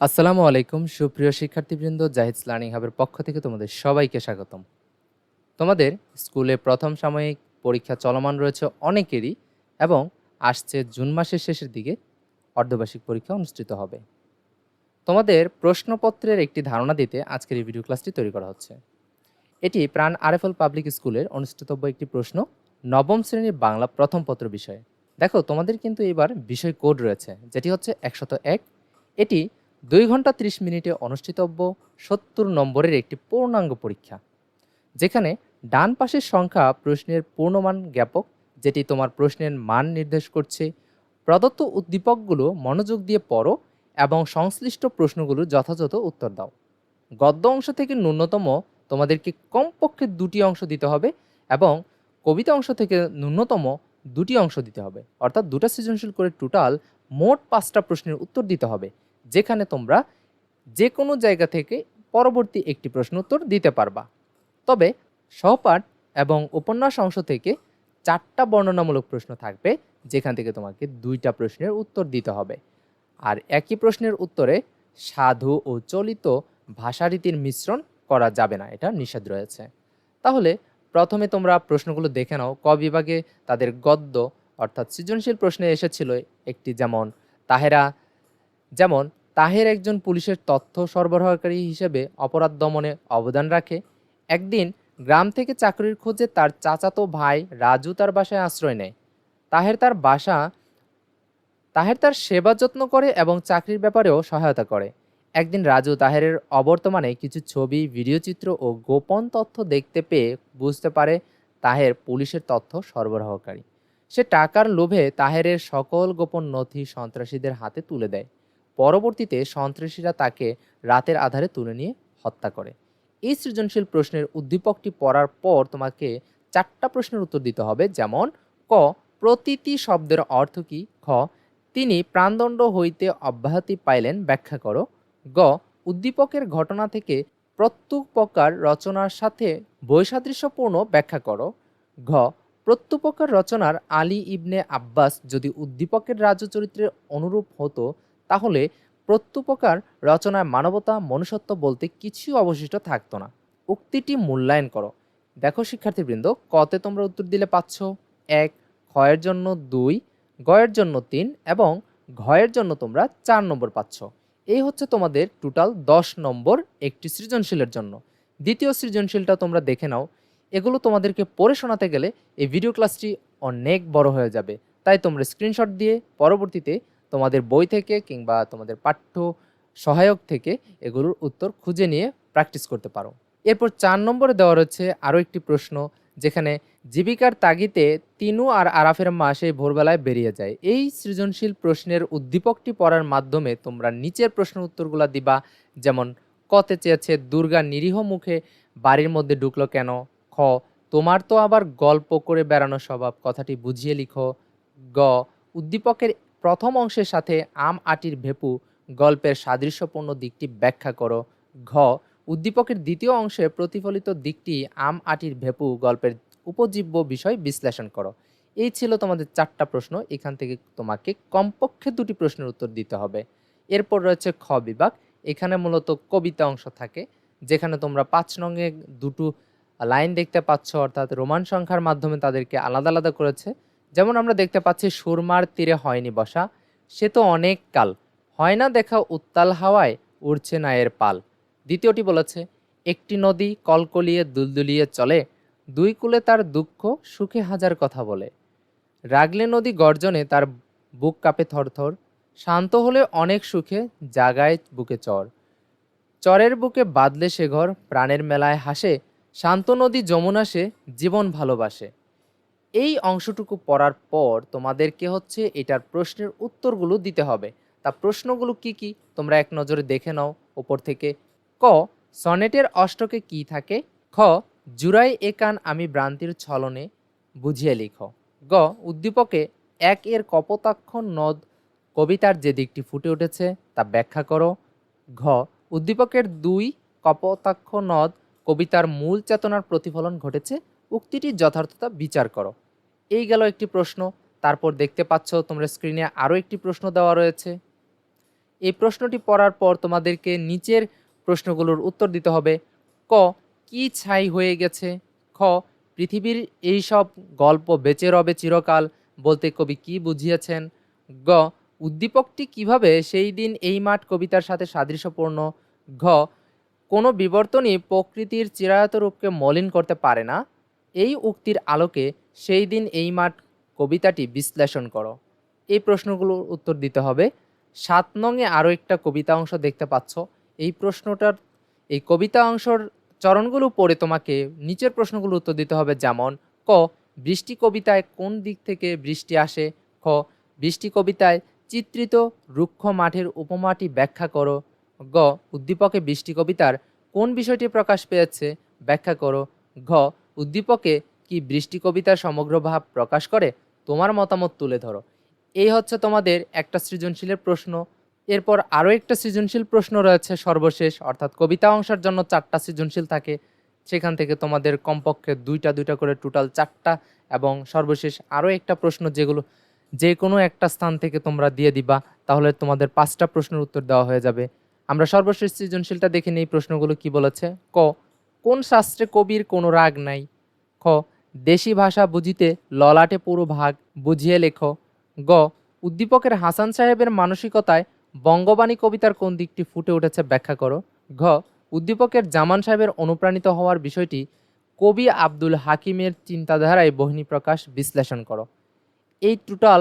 আসসালামু আলাইকুম, সুপ্রিয় শিক্ষার্থীবৃন্দ জাহিদস লার্নিং হাবের পক্ষ থেকে তোমাদের সবাইকে স্বাগতম। তোমাদের স্কুলে প্রথম সাময়িক পরীক্ষা চলমান রয়েছে অনেকেরই এবং আসছে জুন মাসের শেষের দিকে অর্ধবার্ষিক পরীক্ষা অনুষ্ঠিত হবে। তোমাদের প্রশ্নপত্রের একটি ধারণা দিতে আজকের এই ভিডিও ক্লাসটি তৈরি করা হচ্ছে। এটি প্রাণ আরএফএল পাবলিক স্কুলের অনুষ্ঠিতব্য একটি প্রশ্ন নবম শ্রেণির বাংলা প্রথম পত্র বিষয়ে। দেখো, তোমাদের কিন্তু এবার বিষয় কোড রয়েছে, যেটি হচ্ছে একশত এক। এটি দুই ঘণ্টা ত্রিশ মিনিটে অনুষ্ঠিতব্য সত্তর নম্বরের একটি পূর্ণাঙ্গ পরীক্ষা, যেখানে ডান পাশের সংখ্যা প্রশ্নের পূর্ণমান জ্ঞাপক, যেটি তোমার প্রশ্নের মান নির্দেশ করছে, প্রদত্ত উদ্দীপকগুলো মনোযোগ দিয়ে পড়ো এবং সংশ্লিষ্ট প্রশ্নগুলো যথাযথ উত্তর দাও। গদ্য অংশ থেকে ন্যূনতম তোমাদেরকে কমপক্ষে দুটি অংশ দিতে হবে এবং কবিতা অংশ থেকে ন্যূনতম দুটি অংশ দিতে হবে। অর্থাৎ দুটা সৃজনশীল করে টোটাল মোট পাঁচটা প্রশ্নের উত্তর দিতে হবে। যেখানে তোমরা যে কোনো জায়গা থেকে পরবর্তী একটি প্রশ্ন উত্তর দিতে পারবা। তবে সহপাঠ এবং উপন্যাস অংশ থেকে চারটা বর্ণনামূলক প্রশ্ন থাকবে, যেখান থেকে তোমাকে দুইটা প্রশ্নের উত্তর দিতে হবে। আর একই প্রশ্নের উত্তরে সাধু ও চলিত ভাষারীতির মিশ্রণ করা যাবে না, এটা নিষেধ রয়েছে। তাহলে প্রথমে তোমরা প্রশ্নগুলো দেখে নাও, ক বিভাগে তাদের গদ্য অর্থাৎ সৃজনশীল প্রশ্নে এসেছিল একটি যেমন, তাহেরা, যেমন তাহের একজন পুলিশের তথ্য সরবরাহকারী হিসেবে অপরাধ দমনে অবদান রাখে। একদিন গ্রাম থেকে চাকরির খোঁজে তার চাচাতো ভাই রাজু তার বাসায় আশ্রয় নেয়। তাহের তার বাসা, তাহের তার সেবা যত্ন করে এবং চাকরির ব্যাপারেও সহায়তা করে। একদিন রাজু তাহেরের অবর্তমানে কিছু ছবি, ভিডিও চিত্র ও গোপন তথ্য দেখতে পেয়ে বুঝতে পারে তাহের পুলিশের তথ্য সরবরাহকারী। সে টাকার লোভে তাহেরের সকল গোপন নথি সন্ত্রাসীদের হাতে তুলে দেয়। পরবর্তীতে সন্ত্রাসীরা তাকে রাতের আধারে তুলে নিয়ে হত্যা করে। এই সৃজনশীল প্রশ্নের উদ্দীপকটি পড়ার পর তোমাকে চারটা প্রশ্নের উত্তর দিতে হবে, যেমন, ক, প্রতিটি শব্দের অর্থ কী? খ, তিনি প্রাণদণ্ড হইতে অব্যাহতি পাইলেন, ব্যাখ্যা করো। গ, উদ্দীপকের ঘটনা থেকে প্রত্যুপকার রচনার সাথে বৈসাদৃশ্যপূর্ণ, ব্যাখ্যা করো। ঘ, প্রত্যুপকার রচনার আলী ইবনে আব্বাস যদি উদ্দীপকের রাজ্য চরিত্রের অনুরূপ হতো তাহলে প্রত্যুপকার রচনায় মানবতা, মনুষ্যত্ব বলতে কিছু অবশিষ্ট থাকতো না। উক্তিটি মূল্যায়ন করো। দেখো, শিক্ষার্থীবৃন্দ, কতে তোমরা উত্তর দিলে পাচ্ছ। এক, ক্ষয়ের জন্য দুই, গয়ের জন্য তিন এবং ঘয়ের জন্য তোমরা চার নম্বর পাচ্ছ। এই হচ্ছে তোমাদের টোটাল দশ নম্বর একটি সৃজনশীলের জন্য। দ্বিতীয় সৃজনশীলটা তোমরা দেখে নাও। এগুলো তোমাদেরকে পড়ে শোনাতে গেলে এই ভিডিও ক্লাসটি অনেক বড় হয়ে যাবে। তাই তোমরা স্ক্রিনশট দিয়ে পরবর্তীতে তোমাদের বই থেকে কিংবা তোমাদের পাঠ্য সহায়ক থেকে এগুলোর উত্তর খুঁজে নিয়ে প্র্যাকটিস করতে পারো। এরপর চার নম্বরে দেওয়া রয়েছে আরও একটি প্রশ্ন, যেখানে জীবিকার তাগিতে তিনু আর আরাফের মা সেই ভোরবেলায় বেরিয়ে যায়। এই সৃজনশীল প্রশ্নের উদ্দীপকটি পড়ার মাধ্যমে তোমরা নিচের প্রশ্ন উত্তরগুলো দিবা, যেমন, কতে চেয়েছে দুর্গা নিরীহ মুখে, বাড়ির মধ্যে ঢুকলো কেন? খ, তোমার তো আবার গল্প করে বেড়ানো স্বভাব, কথাটি বুঝিয়ে লিখো। গ, উদ্দীপকের প্রথম অংশের সাথে আম আটির ভেপু গল্পের সাদৃশ্যপূর্ণ দিকটি ব্যাখ্যা করো। ঘ, উদ্দীপকের দ্বিতীয় অংশে প্রতিফলিত দিকটি আম আটির ভেপু গল্পের উপজীব্য বিষয় বিশ্লেষণ করো। এই ছিল তোমাদের চারটা প্রশ্ন, এখান থেকে তোমাকে কমপক্ষে দুটি প্রশ্নের উত্তর দিতে হবে। এরপর রয়েছে খ বিভাগ, এখানে মূলত কবিতা অংশ থাকে, যেখানে তোমরা পাঁচ নঙে দুটো লাইন দেখতে পাচ্ছ, অর্থাৎ রোমান সংখ্যার মাধ্যমে তাদেরকে আলাদা আলাদা করেছে। যেমন আমরা দেখতে পাচ্ছি, সুরমার তীরে হয়নি বসা। সে তো অনেক কাল। হয় না দেখা উত্তাল হাওয়ায় উড়ছে না এর পাল। দ্বিতীয়টি বলেছে, একটি নদী কলকলিয়ে দুলদুলিয়ে চলে, দুই কূলে তার দুঃখ, সুখে হাজার কথা বলে। রাগলে নদী গর্জনে, তার বুক কাঁপে থরথর। শান্ত হলে অনেক সুখে, জাগায় বুকে চর। চরের বুকে বাদলে সে ঘর, প্রাণের মেলায় হাসে। শান্ত নদী যমুনা সে, জীবন ভালোবাসে। এই অংশটুকু পড়ার পর তোমাদেরকে হচ্ছে এটার প্রশ্নের উত্তরগুলো দিতে হবে। তা প্রশ্নগুলো কি কি? তোমরা এক নজরে দেখে নাও ওপর থেকে। ক, সনেটের অষ্টকে কি থাকে? খ, জুরাই একান আমি ভ্রান্তির ছলনে বুঝিয়ে লিখ। গ, উদ্দীপকে এক এর কপোতাক্ষ নদ কবিতার যে দিকটি ফুটে উঠেছে তা ব্যাখ্যা করো। ঘ, উদ্দীপকের দুই কপোতাক্ষ নদ কবিতার মূল চেতনার প্রতিফলন ঘটেছে উক্তিটির যথার্থতা বিচার করো। এই গেল একটি প্রশ্ন, তারপর দেখতে পাচ্ছ তোমরা স্ক্রিনে আরও একটি প্রশ্ন দেওয়া রয়েছে। এই প্রশ্নটি পড়ার পর তোমাদেরকে নিচের প্রশ্নগুলোর উত্তর দিতে হবে, ক, কি ছাই হয়ে গেছে? খ, পৃথিবীর এই সব গল্প বেঁচে রবে চিরকাল বলতে কবি কি বুঝিয়েছেন? গ, উদ্দীপকটি কীভাবে সেই দিন এই মাঠ কবিতার সাথে সাদৃশ্যপূর্ণ? ঘ, কোনো বিবর্তনই প্রকৃতির চিরায়ত রূপকে মলিন করতে পারে না? এই উক্তির আলোকে সেই দিন এই মাঠ কবিতাটি বিশ্লেষণ করো। এই প্রশ্নগুলোর উত্তর দিতে হবে, সাত নংয়ে আরও একটা কবিতা অংশ দেখতে পাচ্ছ। এই প্রশ্নটার, এই কবিতা অংশর চরণগুলো পড়ে তোমাকে নিচের প্রশ্নগুলো উত্তর দিতে হবে যেমন, ক, বৃষ্টি কবিতায় কোন দিক থেকে বৃষ্টি আসে? খ, বৃষ্টি কবিতায় চিত্রিত রুক্ষ মাঠের উপমাটি ব্যাখ্যা করো। গ, উদ্দীপকে বৃষ্টি কবিতার কোন বিষয়টি প্রকাশ পেয়েছে? ব্যাখ্যা করো। ঘ উদ্দীপকে কি বৃষ্টি কবিতার সমগ্র ভাব প্রকাশ করে? তোমার মতামত তুলে ধরো। এই হচ্ছে তোমাদের একটা সৃজনশীলের প্রশ্ন। এরপর আরও একটা সৃজনশীল প্রশ্ন রয়েছে সর্বশেষ, অর্থাৎ কবিতা অংশের জন্য চারটা সৃজনশীল থাকে। সেখান থেকে তোমাদের কমপক্ষে দুইটা দুইটা করে টোটাল চারটা এবং সর্বশেষ আরও একটা প্রশ্ন যেগুলো যে কোনো একটা স্থান থেকে তোমরা দিয়ে দিবা, তাহলে তোমাদের পাঁচটা প্রশ্নের উত্তর দেওয়া হয়ে যাবে। আমরা সর্বশেষ সৃজনশীলটা দেখে নিই প্রশ্নগুলো কি বলেছে। ক কোন শাস্ত্রে কবির কোনো রাগ নাই? খ, দেশি ভাষা বুঝিতে ললাটে পুরো ভাগ, বুঝিয়ে লেখো। গ, উদ্দীপকের হাসান সাহেবের মানসিকতায় বঙ্গবাণী কবিতার কোন দিকটি ফুটে উঠেছে ব্যাখ্যা করো। ঘ, উদ্দীপকের জামান সাহেবের অনুপ্রাণিত হওয়ার বিষয়টি কবি আব্দুল হাকিমের চিন্তাধারায় বহিনী প্রকাশ বিশ্লেষণ করো। এই টোটাল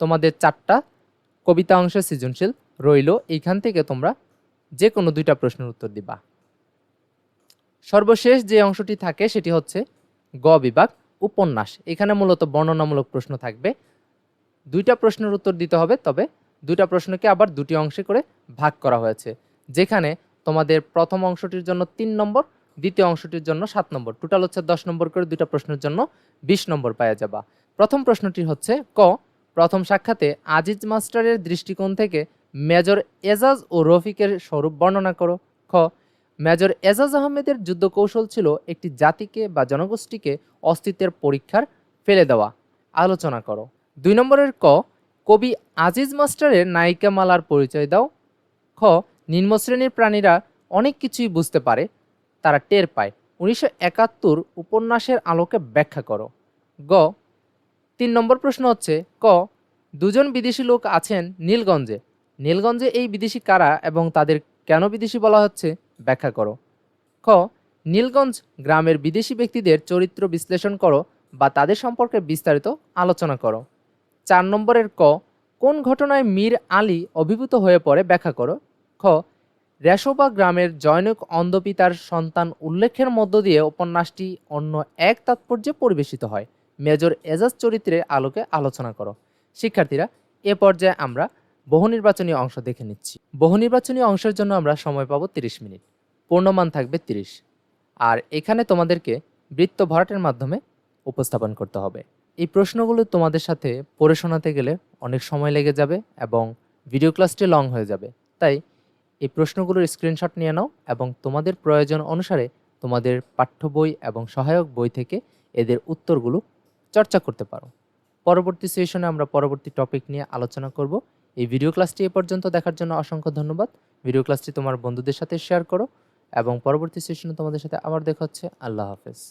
তোমাদের চারটা কবিতা অংশের সৃজনশীল। রইল এইখান থেকে তোমরা যে কোনো দুইটা প্রশ্নের উত্তর দিবা। সর্বশেষ যে অংশটি থাকে সেটি হচ্ছে গ বিভাগ, উপন্যাস। এখানে মূলত বর্ণনামূলক প্রশ্ন থাকবে। দুইটা প্রশ্নের উত্তর দিতে হবে, তবে দুইটা প্রশ্নকে আবার দুটি অংশে করে ভাগ করা হয়েছে, যেখানে তোমাদের প্রথম অংশটির জন্য তিন নম্বর, দ্বিতীয় অংশটির জন্য সাত নম্বর। টোটাল হচ্ছে দশ নম্বর করে দুইটা প্রশ্নের জন্য বিশ নম্বর পাওয়া যাবা। প্রথম প্রশ্নটি হচ্ছে ক, প্রথম সাক্ষাতে আজিজ মাস্টারের দৃষ্টিকোণ থেকে মেজর এজাজ ও রফিকের স্বরূপ বর্ণনা করো। খ মেজর এজাজ আহমেদের যুদ্ধ কৌশল ছিল একটি জাতিকে বা জনগোষ্ঠীকে অস্তিত্বের পরীক্ষার ফেলে দেওয়া। আলোচনা করো। দুই নম্বরের ক, কবি আজিজ মাস্টারের নায়িকা মালার পরিচয় দাও। খ, নিম্ন শ্রেণির প্রাণীরা অনেক কিছুই বুঝতে পারে, তারা টের পায়। উনিশশো একাত্তর উপন্যাসের আলোকে ব্যাখ্যা করো। গ, তিন নম্বর প্রশ্ন হচ্ছে, ক, দুজন বিদেশি লোক আছেন নীলগঞ্জে। নীলগঞ্জে এই বিদেশি কারা এবং তাদের কেন বিদেশি বলা হচ্ছে? ব্যাখ্যা করো। খ নীলগঞ্জ গ্রামের বিদেশি ব্যক্তিদের চরিত্র বিশ্লেষণ করো বা তাদের সম্পর্কে বিস্তারিত আলোচনা করো। চার নম্বরের ক, কোন ঘটনায় মীর আলী অভিভূত হয়ে পড়ে ব্যাখ্যা করো। খ, রেশোবা গ্রামের জয়নক অন্ধপিতার সন্তান উল্লেখের মধ্য দিয়ে উপন্যাসটি অন্য এক তাৎপর্যে পরিবেশিত হয়। মেজর এজাজ চরিত্রের আলোকে আলোচনা করো। শিক্ষার্থীরা, এ পর্যায়ে আমরা বহু নির্বাচনী অংশ দেখে নিচ্ছি। বহু নির্বাচনী অংশের জন্য আমরা সময় পাবো তিরিশ মিনিট। পূর্ণমান থাকবে তিরিশ। আর এখানে তোমাদেরকে বৃত্ত ভরাটের মাধ্যমে উপস্থাপন করতে হবে। এই প্রশ্নগুলো তোমাদের সাথে পড়ে শোনাতে গেলে অনেক সময় লেগে যাবে এবং ভিডিও ক্লাসটি লং হয়ে যাবে। তাই এই প্রশ্নগুলোর স্ক্রিনশট নিয়ে নাও এবং তোমাদের প্রয়োজন অনুসারে তোমাদের পাঠ্য বই এবং সহায়ক বই থেকে এদের উত্তরগুলো চর্চা করতে পারো। পরবর্তী সেশনে আমরা পরবর্তী টপিক নিয়ে আলোচনা করব। এই ভিডিও ক্লাসটি এ পর্যন্ত দেখার জন্য অসংখ্য ধন্যবাদ। ভিডিও ক্লাসটি তোমার বন্ধুদের সাথে শেয়ার করো। এবং পরবর্তী সেশনে তোমাদের সাথে আবার দেখা হচ্ছে। আল্লাহ হাফেজ।